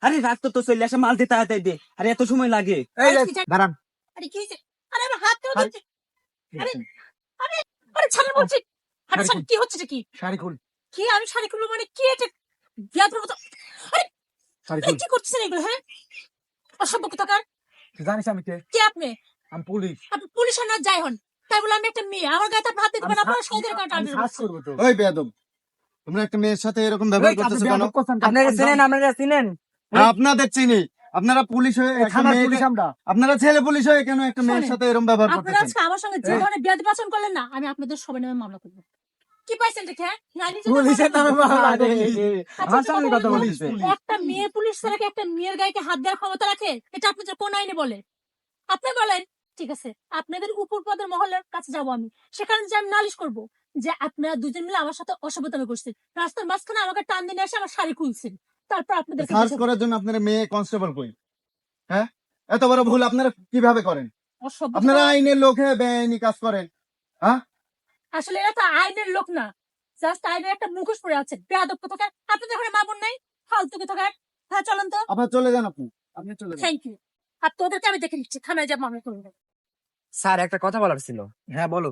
আরে রাত তো চলে আসে মাল দিতে হাতে দে। আরে এত সময় লাগে। এই আরে যে, কি যা- দাঁড়ান। আরে কি হয়েছে? আরে আমার হাত কেন আরে- ধরছে? আরে ছাড়েন বলছি। আরে শাড়ি কি হচ্ছে কি? শাড়ি খুল। কি আমি শাড়ি খুলবো মানে কি এটা? বিয়াদের মতো শাড়ি খুল। কি করতেছেন এগুলো হ্যাঁ? অসভ্য কোথাকার জানিস আমি কে? কে আপনি? আমি পুলিশ। আপনি পুলিশের না যাই হন। তাই বলে আমি একটা মেয়ে। আমার গায়ে তো হাত দিতে আমি আপনার সৌদের কাটা আমি সাজ করব তো। ওই বেয়াদব তোমরা একটা মেয়ের সাথে এরকম ব্যবহার করতেছো কেন? আপনারা চিনেন আপনারা চিনেন? আপনাদের চিনি। আপনারা পুলিশ হয়ে আপনারা ছেলে পুলিশ হয়ে কেন একটা মেয়ের সাথে এরকম ব্যবহার আপনারা আজকে আমার সঙ্গে যে ধরনের বিয়াদ করলেন না আমি আপনাদের সবাই নামে মামলা করব। কি পাইছেন দেখে হ্যাঁ? পুলিশের নামে মামলা আচ্ছা, আমার একটা কথা কথা একটা মেয়ে পুলিশ ছাড়া একটা মেয়ের গায়ে হাত দেওয়ার ক্ষমতা রাখে এটা আপনাদের কোন আইনে বলে? আপনি বলেন ঠিক আছে আপনাদের উপর পদের মহলের কাছে যাব আমি। সেখানে যে আমি নালিশ করব যে আপনারা দুজন মিলে আমার সাথে অসভ্যতামি করছেন। রাস্তার মাঝখানে আমাকে টান দিয়ে এসে আমার শাড়ি খুলছেন। তারপর আপনাদের সার্চ করার জন্য আপনারা মেয়ে কনস্টেবল কই হ্যাঁ? এত বড় ভুল আপনারা কীভাবে করেন? আপনারা আইনের লোক হয়ে বেআইনি কাজ করেন আসলে এরা তো আইনের লোক না। জাস্ট আইনের একটা মুখোশ পরে আছে। বেয়াদব কোথাকার আপনাদের ঘরে মা বোন নাই? ফালতু কোথাকার হ্যাঁ চলেন তো। আপনারা চলে যান আপনি। আপনি চলে যান। থ্যাংক ইউ আর তোদেরকে আমি দেখে নিচ্ছি। থানায় যাব মামলা করব স্যার একটা কথা বলার ছিল। হ্যাঁ বলো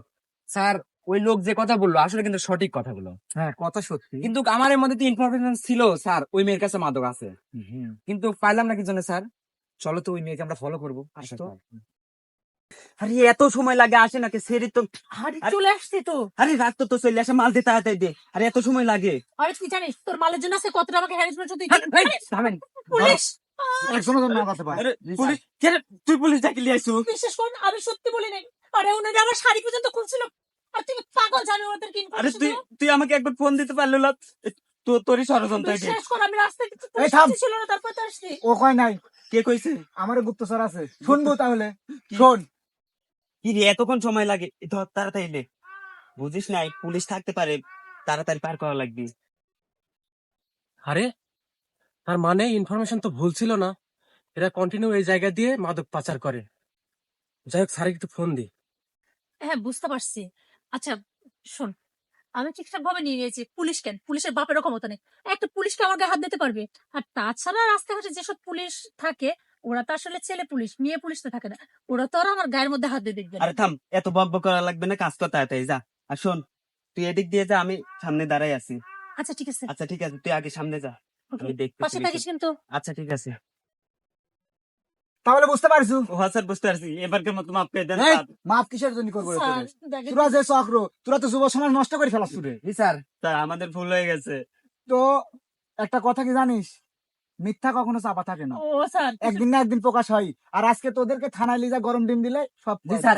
স্যার ওই লোক যে কথা বলল আসলে কিন্তু সঠিক কথাগুলো। হ্যাঁ কথা সত্যি। কিন্তু আমার মধ্যে তো ইনফরমেশন ছিল স্যার ওই মেয়ের কাছে মাদক আছে। কিন্তু পাইলাম না কি জন্য স্যার? চলো তো ওই মেয়েকে আমরা ফলো করব আচ্ছা, আসতো আরে এত সময় লাগে আসে নাকি? সেরি তো আরে চলে আসছি তো। আরে রাত তো তো চলে আসে মাল হাতে দে। আরে এত সময় লাগে। আরে তুই জানিস তোর মালের জন্য আছে কতটা আমাকে হ্যারাসমেন্ট হতে থামেন। পুলিশ? তুই পুলিশ ডাকি লিয়ে আইছো বিশ্বাস কর আমি সত্যি বলি নাই। আরে উনি আমার শাড়ি পর্যন্ত খুলছিল। আর তুমি পাগল জানো ওদের কি আরে তুই তুই আমাকে একবার ফোন দিতে পারল না তো তোরই ষড়যন্ত্র এটা। বিশ্বাস কর আমি রাস্তায় কিছু এই থাম। পরিস্থিতি ছিল না তারপর তো আসছি ও কয় নাই? কে কইছে? আমার গুপ্তচর আছে। শুনব তাহলে। শোন। কি রে এতক্ষণ সময় লাগে? ধর তাড়াতাড়ি বুঝিস নাই পুলিশ থাকতে পারে তাড়াতাড়ি পার করা লাগবে। আরে তার মানে ইনফরমেশন তো ভুল ছিল না। এরা কন্টিনিউ এই জায়গা দিয়ে মাদক পাচার করে। যাই হোক স্যার একটু ফোন দি। হ্যাঁ বুঝতে পারছি। আচ্ছা শোন আমি ঠিকঠাক ভাবে নিয়ে নিয়েছি। পুলিশ কেন? পুলিশের বাপেরও ক্ষমতা নেই। একটা পুলিশকে আমার গায়ে হাত দিতে পারবে? আর তাছাড়া রাস্তাঘাটে যেসব পুলিশ থাকে ওরা তো আসলে ছেলে পুলিশ মেয়ে পুলিশ তো থাকে না। ওরা তো আর আমার গায়ের মধ্যে হাত দিয়ে দেখবে না। আরে থাম এত বক বক করা লাগবে না কাজ কর তাড়াতাড়ি যা। আর শোন তুই এদিক দিয়ে যা আমি সামনে দাঁড়াই আছি। আচ্ছা ঠিক আছে। আচ্ছা ঠিক আছে তুই আগে সামনে যা। আমি দেখতেছি পাশে থাকিস কিন্তু। আচ্ছা ঠিক আছে। তাহলে বুঝতে পারছ হ্যাঁ স্যার বুঝতে পারছি এবারকার মতো মাফ করে দেন। মাপ কিসের জন্য করব তোরে? যে চক্র তোরা তো যুব সমাজ নষ্ট করে ফেলাস রে জি স্যার স্যার আমাদের ভুল হয়ে গেছে তো একটা কথা কি জানিস মিথ্যা কখনো চাপা থাকে না ও স্যার একদিন না একদিন প্রকাশ হয় আর আজকে তোদেরকে থানায় লিজা গরম ডিম দিলে সব মাফ। স্যার।